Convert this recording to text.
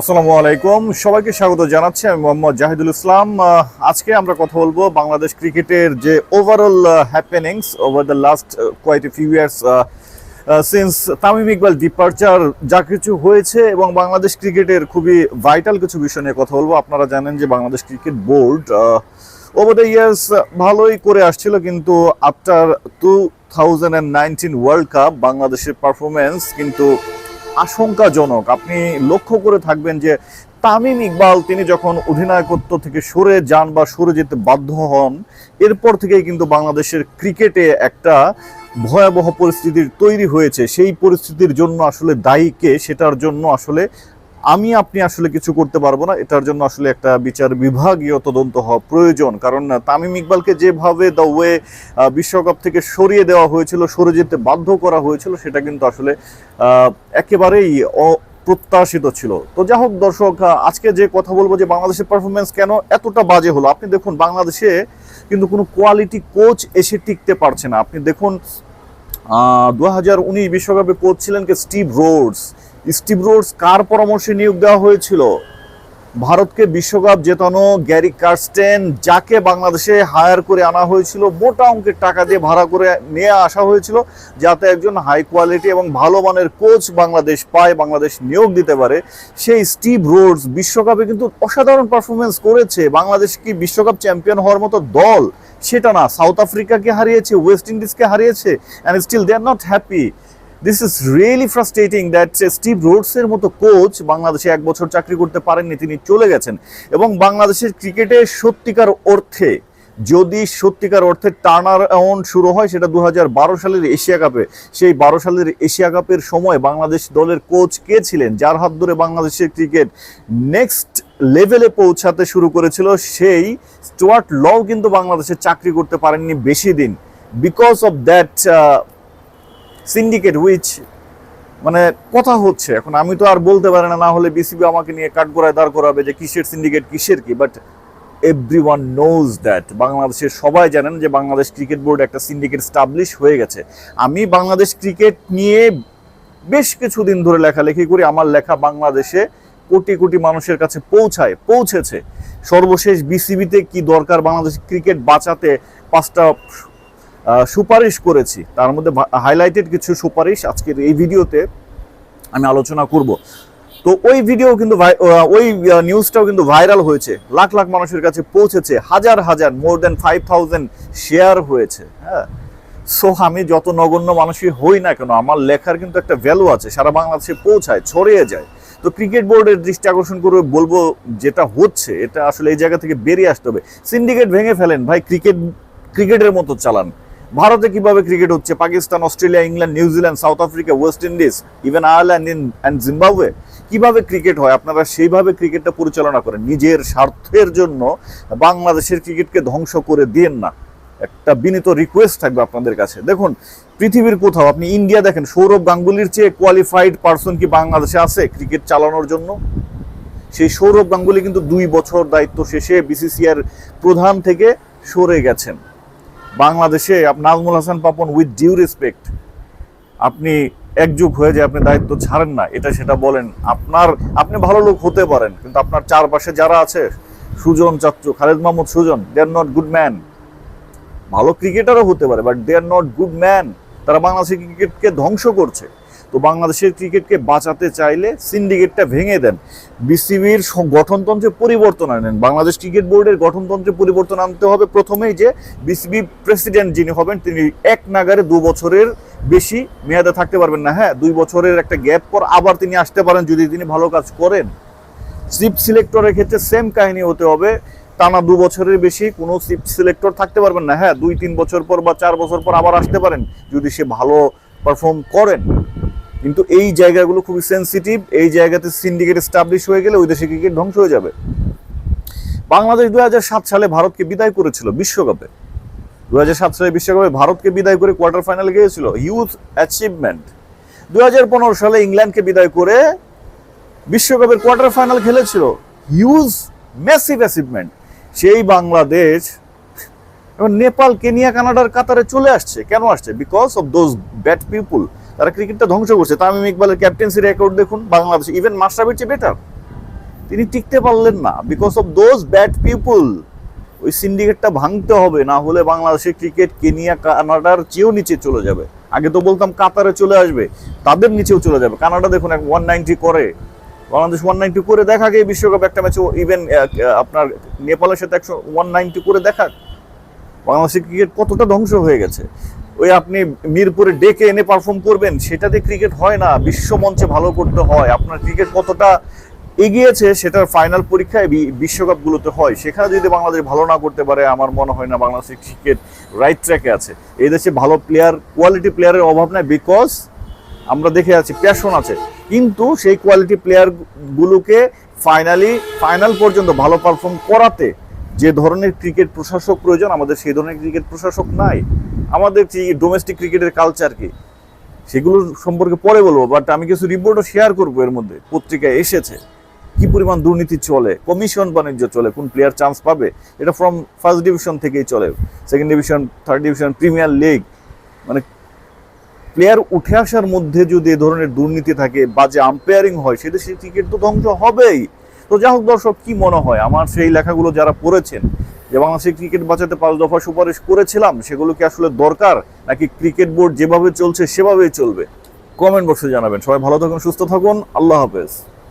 আসসালামু আলাইকুম। সবাইকে স্বাগত জানাচ্ছি। আমি মোহাম্মদ জাহিদুল ইসলাম। আজকে আমরা কথা বলব বাংলাদেশ ক্রিকেটের যে overall happenings over the last quite few years since Tamim Iqbal departure যা কিছু হয়েছে এবং বাংলাদেশ ক্রিকেটের খুবই ভাইটাল কিছু বিষয় নিয়ে কথা বলব। আপনারা জানেন যে Bangladesh cricket board over the years ভালোই করে আসছিল কিন্তু after two thousand world cup বাংলাদেশের পারফরমেন্স কিন্তু আশঙ্কাজনক। আপনি লক্ষ্য করে থাকবেন যে তামিম ইকবাল, তিনি যখন অধিনায়কত্ব থেকে সরে যান বা সরে যেতে বাধ্য হন, এরপর থেকেই কিন্তু বাংলাদেশের ক্রিকেটে একটা ভয়াবহ পরিস্থিতির তৈরি হয়েছে। সেই পরিস্থিতির জন্য আসলে দায়ীকে সেটার জন্য আসলে আমি, আপনি আসলে কিছু করতে পারব না। এটার জন্য আসলে একটা বিচার বিভাগীয় তদন্ত হওয়া প্রয়োজন। কারণ তামিম ইকবালকে যেভাবে দ্য ওয়ে বিশ্বকাপ থেকে সরিয়ে দেওয়া হয়েছিল, সরে যেতে বাধ্য করা হয়েছিল, সেটা কিন্তু আসলে একেবারেই অপ্রত্যাশিত ছিল। তো যা হোক দর্শক আজকে যে কথা বলব যে বাংলাদেশের পারফরমেন্স কেন এতটা বাজে হলো, আপনি দেখুন, বাংলাদেশে কিন্তু কোনো কোয়ালিটি কোচ এসে টিকতে পারছে না। আপনি দেখুন দু হাজার উনিশ বিশ্বকাপে কোচ ছিলেন কে, স্টিভ রোডস। স্টিভ রোডস কার পরামর্শে নিয়োগ দেওয়া হয়েছিল? ভারতকে বিশ্বকাপ জেতানো গ্যারি কার্স্টেন, যাকে বাংলাদেশে হায়ার করে আনা হয়েছিল, মোটা অঙ্কের টাকা দিয়ে ভাড়া করে নিয়ে আসা হয়েছিল, যাতে একজন হাই কোয়ালিটি এবং ভালো মানের কোচ বাংলাদেশ পায়, বাংলাদেশ নিয়োগ দিতে পারে। সেই স্টিভ রোডস বিশ্বকাপে কিন্তু অসাধারণ পারফরমেন্স করেছে। বাংলাদেশ কি বিশ্বকাপ চ্যাম্পিয়ন হওয়ার মতো দল? সেটা না, সাউথ আফ্রিকাকে হারিয়েছে, ওয়েস্ট ইন্ডিজকে হারিয়েছে and still they are not happy this is really frustrating that Steve রোডসের মতো কোচ বাংলাদেশে এক বছর চাকরি করতে পারেননি, তিনি চলে গেছেন। এবং বাংলাদেশের ক্রিকেটে সত্যিকার অর্থে, যদি সত্যিকার অর্থে টার্নার অ্যারাউন্ড শুরু হয়, সেটা দু হাজার বারো সালের এশিয়া কাপে। সেই বারো সালের এশিয়া কাপের সময় বাংলাদেশ দলের কোচ কে ছিলেন? যার হাত ধরে বাংলাদেশের ক্রিকেট নেক্সট লেভেলে পৌঁছাতে শুরু করেছিল, সেই স্টুয়ার্ট লও কিন্তু বাংলাদেশে চাকরি করতে পারেননি বেশি দিন। Because of that syndicate which মানে কথা হচ্ছে। এখন আমি তো আর বলতে পারি না না হলে বিসিবি আমাকে নিয়ে কাঠগোড়ায় দাঁড় করাবে যে কিসের সিন্ডিকেট কিসের কি। But everyone knows that বাংলাদেশের সবাই জানেন যে বাংলাদেশ ক্রিকেট বোর্ড একটা সিন্ডিকেট স্টাবলিশ হয়ে গেছে। আমি বাংলাদেশ ক্রিকেট নিয়ে বেশ কিছুদিন ধরে লেখালেখি করি। আমার লেখা বাংলাদেশে কোটি কোটি মানুষের কাছে পৌঁছায়, পৌঁছেছে। সর্বশেষ বিসিবিতে কি দরকার বাংলাদেশ ক্রিকেট বাঁচাতে? পাঁচটা সুপারিশ করেছি। তার মধ্যে হাইলাইটেড কিছু সুপারিশ আজকের এই ভিডিওতে আমি আলোচনা করব। তো ওই ভিডিও কিন্তু ওই নিউজটাও কিন্তু ভাইরাল হয়েছে। লাখ লাখ মানুষের কাছে পৌঁছেছে। হাজার হাজার more than five thousand share হয়েছে। হ্যাঁ? সো আমি যত নগণ্য মানুষই হই না কেন, আমার লেখার কিন্তু একটা ভ্যালু আছে। সারা বাংলাদেশে পৌঁছায়, ছড়িয়ে যায়। তো ক্রিকেট বোর্ডের দৃষ্টি আকর্ষণ করে বলব যেটা হচ্ছে, এটা আসলে এই জায়গা থেকে বেরিয়ে আসতে হবে। সিন্ডিকেট ভেঙে ফেলেন। ভাই ক্রিকেট ক্রিকেটের মতো চালান। ভারতে কীভাবে ক্রিকেট হচ্ছে? Pakistan, Australia, England New Zealand South Africa, West Indies even Ireland in and Zimbabwe, কীভাবে ক্রিকেট হয়? আপনারা সেইভাবে ক্রিকেটটা পরিচালনা করেন। নিজের স্বার্থের জন্য বাংলাদেশের ক্রিকেটকে ধ্বংস করে দিয়েন না। একটা বিনীত রিকোয়েস্ট থাকবে আপনাদের কাছে। দেখুন, পৃথিবীর কোথাও, আপনি ইন্ডিয়া দেখেন, সৌরভ গাঙ্গুলির চেয়ে কোয়ালিফাইড পার্সন কি বাংলাদেশে আছে ক্রিকেট চালানোর জন্য? সেই সৌরভ গাঙ্গুলি কিন্তু দুই বছর দায়িত্ব শেষে বিসিসিআর প্রধান থেকে সরে গেছেন। বাংলাদেশে Nazmul Hasan Papon with due respect আপনি একযুগ হয়ে যে আপনি দায়িত্ব ছাড়েন না, এটা সেটা বলেন। আপনার, আপনি ভালো লোক হতে পারেন, কিন্তু আপনার চারপাশে যারা আছে, সুজন চাচ্চু, Khaled Mahmud Sujon they are not good man ভালো ক্রিকেটারও হতে পারে but they are not good man তারা বাংলাদেশের ক্রিকেটকে ধ্বংস করছে। তো বাংলাদেশের ক্রিকেটকে বাঁচাতে চাইলে সিন্ডিকেটটা ভেঙে দেন। বিসিবির গঠনতন্ত্রে পরিবর্তন আনেন। বাংলাদেশ ক্রিকেট বোর্ডের গঠনতন্ত্রে পরিবর্তন আনতে হবে প্রথমেই যে বিসিবি প্রেসিডেন্ট যিনি হবেন, তিনি এক নাগারে দু বছরের বেশি মেয়াদে থাকতে পারবেন না। হ্যাঁ দুই বছরের একটা গ্যাপ পর আবার তিনি আসতে পারেন যদি তিনি ভালো কাজ করেন। চিফ সিলেক্টরের ক্ষেত্রে সেম কাহিনী হতে হবে। টানা দু বছরের বেশি কোনো চিফ সিলেক্টর থাকতে পারবেন না। হ্যাঁ দুই তিন বছর পর বা চার বছর পর আবার আসতে পারেন যদি সে ভালো পারফর্ম করেন। কিন্তু এই জায়গাগুলো খুবই সেনসিটিভ এই জায়গাতে সিন্ডিকেট এস্টাবলিশ হয়ে গেলে ওই দেশে ক্রিকেট ধ্বংস হয়ে যাবে। বাংলাদেশ দু হাজার সাত সালে ভারতকে বিদায় করেছিল বিশ্বকাপে। দু হাজার সাত সালে বিশ্বকাপে ভারতকে বিদায় করে কোয়ার্টার ফাইনালে গিয়েছিল। হিউজ অ্যাচিভমেন্ট দু হাজার পনেরো সালে ইংল্যান্ডকে বিদায় করে বিশ্বকাপের কোয়ার্টার ফাইনাল খেলেছিল। হিউজ ম্যাসিভ অ্যাচিভমেন্ট সেই বাংলাদেশ, এবং নেপাল, কেনিয়া, কানাডার, কাতারে চলে আসছে। কেন আসছে? Because of those bad people তারা ক্রিকেটটা ধ্বংস করছে। তামিম ইকবালের ক্যাপ্টেন্সি রেকর্ড দেখুন, বাংলাদেশ। ইভেন মাস্টারবির চেয়ে বেটার তিনি টিকতে পারলেন না। Because of those bad people ওই সিন্ডিকেটটা ভাঙতে হবে। না হলে বাংলাদেশের ক্রিকেট কেনিয়া, কানাডার চেয়েও নিচে চলে যাবে। আগে তো বলতাম কাতারে চলে আসবে। তাদের নিচেও চলে যাবে। কানাডা দেখুন এক ওয়ান নাইনটি করে। বাংলাদেশ ওয়ান নাইনটি করে দেখা গিয়ে বিশ্বকাপ একটা ম্যাচে ইভেন আপনার নেপালের সাথে একশো ওয়ান নাইনটি করে দেখা বাংলাদেশের ক্রিকেট কতটা ধ্বংস হয়ে গেছে। ওই আপনি মিরপুরে ডেকে এনে পারফর্ম করবেন সেটাতে ক্রিকেট হয় না। বিশ্ব মঞ্চে ভালো করতে হয়। আপনার ক্রিকেট কতটা এগিয়েছে, সেটার ফাইনাল পরীক্ষায় বিশ্বকাপগুলোতে হয়। সেখানে যদি বাংলাদেশ ভালো না করতে পারে, আমার মনে হয় না বাংলাদেশের ক্রিকেট রাইট ট্র্যাকে আছে। এই দেশে ভালো প্লেয়ার কোয়ালিটি প্লেয়ারের অভাব নাই বিকজ আমরা দেখে আছি প্যাশন আছে। কিন্তু সেই কোয়ালিটি প্লেয়ারগুলোকে ফাইনালি ফাইনাল পর্যন্ত ভালো পারফর্ম করাতে যে ধরনের ক্রিকেট প্রশাসক প্রয়োজন, আমাদের সেই ধরনের ক্রিকেট প্রশাসক নাই। আমাদের যে ডোমেস্টিক ক্রিকেটের কালচার কি, সেগুলো সম্পর্কে পরে বলব বাট আমি কিছু রিপোর্টও শেয়ার করব এর মধ্যে। পত্রিকায় এসেছে কি পরিমাণ দুর্নীতি চলে কমিশন বাণিজ্য চলে, কোন প্লেয়ার চান্স পাবে, এটা ফ্রম ফার্স্ট ডিভিশন থেকেই চলে। Second division third division premier league মানে প্লেয়ার উঠে আসার মধ্যে যদি এ ধরনের দুর্নীতি থাকে বাজে আম্পায়ারিং হয় সেই ক্রিকেট তো ধ্বংস হবেই। তো যাই হোক দর্শক, কি মনে হয়? আমার সেই লেখাগুলো যারা পড়েছেন, যে বাংলাদেশের ক্রিকেট বাঁচাতে পাঁচ দফা সুপারিশ করেছিলাম, সেগুলো কি আসলে দরকার? নাকি ক্রিকেট বোর্ড যেভাবে চলছে, সেভাবেই চলবে? কমেন্ট বক্সে জানাবেন। সবাই ভালো থাকুন, সুস্থ থাকুন। আল্লাহ হাফেজ।